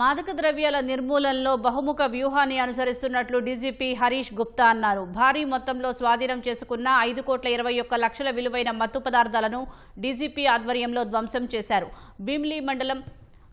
మాదక ద్రవ్యాల నిర్మూలనలో బహుముఖ వ్యూహాన్ని అనుసరిస్తున్నట్లు డీజీపీ హరీష్ గుప్తా అన్నారు. భారీ మొత్తంలో స్వాధీనం చేసుకున్న ఐదు కోట్ల ఇరవై ఒక్క లక్షల విలువైన మత్తు పదార్థాలను డీజీపీ ఆధ్వర్యంలో ధ్వంసం చేశారు. భీమ్లీ మండలం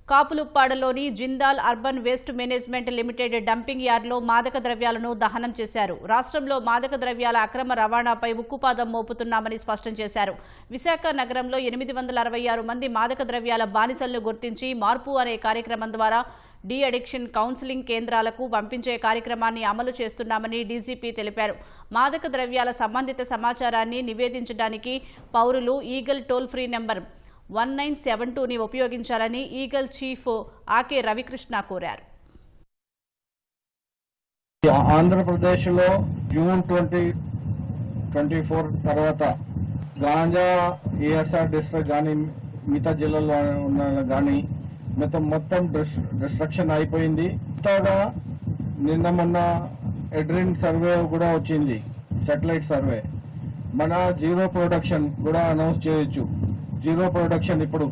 కాపులుప్పాడలోని Jindal urban waste management limited dumping యార్డ్లో మాదక ద్రవ్యాలను దహనం చేశారు. రాష్ట్రంలో మాదక ద్రవ్యాల అక్రమ రవాణాపై ఉక్కుపాదం మోపుతున్నామని స్పష్టం చేశారు. విశాఖ నగరంలో ఎనిమిది వందల అరవై ఆరు మంది మాదక ద్రవ్యాల బానిసలను గుర్తించి మార్పు అనే కార్యక్రమం ద్వారా డీ అడిక్షన్ కౌన్సిలింగ్ కేంద్రాలకు పంపించే కార్యక్రమాన్ని అమలు చేస్తున్నామని డీజీపీ తెలిపారు. మాదక ద్రవ్యాల సంబంధిత సమాచారాన్ని నివేదించడానికి పౌరులు Eagle toll free number one nine seven టూని ఉపయోగించాలని ఈగల్ చీఫ్ ఆకే రవికృష్ణ కోరారు. ఆంధ్రప్రదేశ్లో జూన్ ట్వంటీ ట్వంటీ ఫోర్ తర్వాత గాంజా ఏఎస్ఆర్ డిస్ట్రిక్ట్ కానీ మిగతా జిల్లాలో ఉన్న కానీ మొత్తం మొత్తం డిస్ట్రక్షన్ అయిపోయింది. కొత్తగా నిన్న మొన్న ఎడ్రిన్ సర్వే కూడా వచ్చింది సాటిలైట్ సర్వే. మన జీరో ప్రొడక్షన్ కూడా అనౌన్స్ చేయొచ్చు. జీరో ప్రొడక్షన్ ఇప్పుడు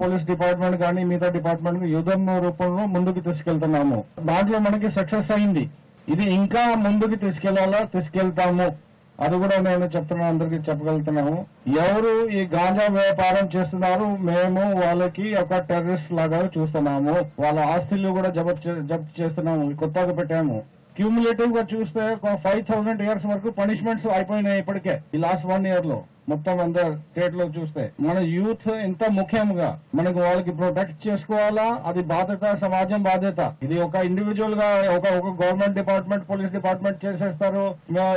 పోలీస్ డిపార్ట్మెంట్ కానీ మిగతా డిపార్ట్మెంట్ యుద్ధం రూపంలో ముందుకు తీసుకెళ్తున్నాము. దాంట్లో మనకి సక్సెస్ అయింది. ఇది ఇంకా ముందుకు తీసుకెళ్ళాలా? తీసుకెళ్తాము. అది కూడా నేను చెప్తున్నా అందరికి చెప్పగలుగుతున్నాము. ఎవరు ఈ గాంజా వ్యాపారం చేస్తున్నారు? మేము వాళ్ళకి ఒక టెర్రరిస్ట్ లాగా చూస్తున్నాము. వాళ్ళ ఆస్తులు కూడా జబత్ జప్తు చేస్తున్నాము. కొత్తగా పెట్టాము. క్యూములేటివ్గా చూస్తే ఒక ఫైవ్ థౌసండ్ ఇయర్స్ వరకు పనిష్మెంట్స్ అయిపోయినాయి ఇప్పటికే ఈ లాస్ట్ వన్ ఇయర్లో. మొత్తం అందరు స్టేట్లో చూస్తే. మన యూత్ ఇంత ముఖ్యంగా మనకు వాళ్ళకి ప్రొటెక్ట్ చేసుకోవాలా? అది బాధ్యత సమాజం బాధ్యత. ఇది ఒక ఇండివిజువల్గా ఒక ఒక గవర్నమెంట్ డిపార్ట్మెంట్ పోలీస్ డిపార్ట్మెంట్ చేసేస్తారు.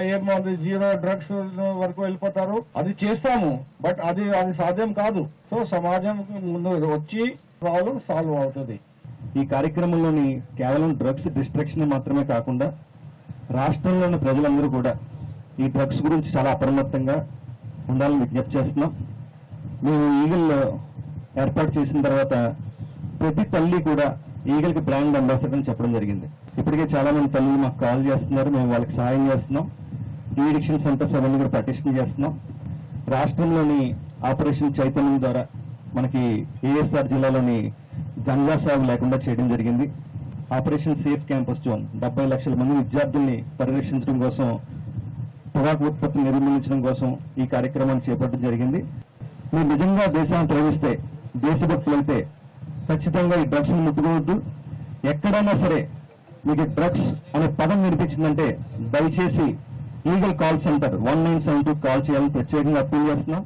ఏమో జీరో డ్రగ్స్ వరకు వెళ్ళిపోతారు. అది చేస్తాము. బట్ అది అది సాధ్యం కాదు. సో సమాజం ముందు వచ్చి ప్రాబ్లం సాల్వ్ అవుతుంది. ఈ కార్యక్రమంలోని కేవలం డ్రగ్స్ డిస్ట్రక్షన్ మాత్రమే కాకుండా రాష్ట్రంలోని ప్రజలందరూ కూడా ఈ డ్రగ్స్ గురించి చాలా అప్రమత్తంగా ఉండాలని విజ్ఞప్తి చేస్తున్నాం. మేము ఈగల్ ఏర్పాటు చేసిన తర్వాత ప్రతి తల్లి కూడా ఈగల్కి బ్రాండ్ అంబాసిడర్ అని చెప్పడం జరిగింది. ఇప్పటికే చాలా మంది తల్లులు మాకు కాల్ చేస్తున్నారు. మేము వాళ్ళకి సహాయం చేస్తున్నాం. ఈ ఎడిక్షన్ సెంటర్స్ అవన్నీ కూడా పటిషన్ చేస్తున్నాం. రాష్ట్రంలోని ఆపరేషన్ చైతన్యం ద్వారా మనకి ఏఎస్ఆర్ జిల్లాలోని గంగా సాగు లేకుండా చేయడం జరిగింది. ఆపరేషన్ సేఫ్ క్యాంపస్ జోన్ డెబ్బై లక్షల మంది విద్యార్థుల్ని పరిరక్షించడం కోసం పొగాకు ఉత్పత్తి నిర్మూలించడం కోసం ఈ కార్యక్రమాన్ని చేపట్టడం జరిగింది. మీరు నిజంగా దేశాన్ని ప్రేమిస్తే దేశభక్తులైతే ఖచ్చితంగా ఈ డ్రగ్స్ని ముట్టుకోవద్దు. ఎక్కడైనా సరే మీకు డ్రగ్స్ అనే పదం వినిపించిందంటే దయచేసి Eagle call centre one nine seven two call చేయాలని ప్రత్యేకంగా అప్పీల్ చేస్తున్నాం.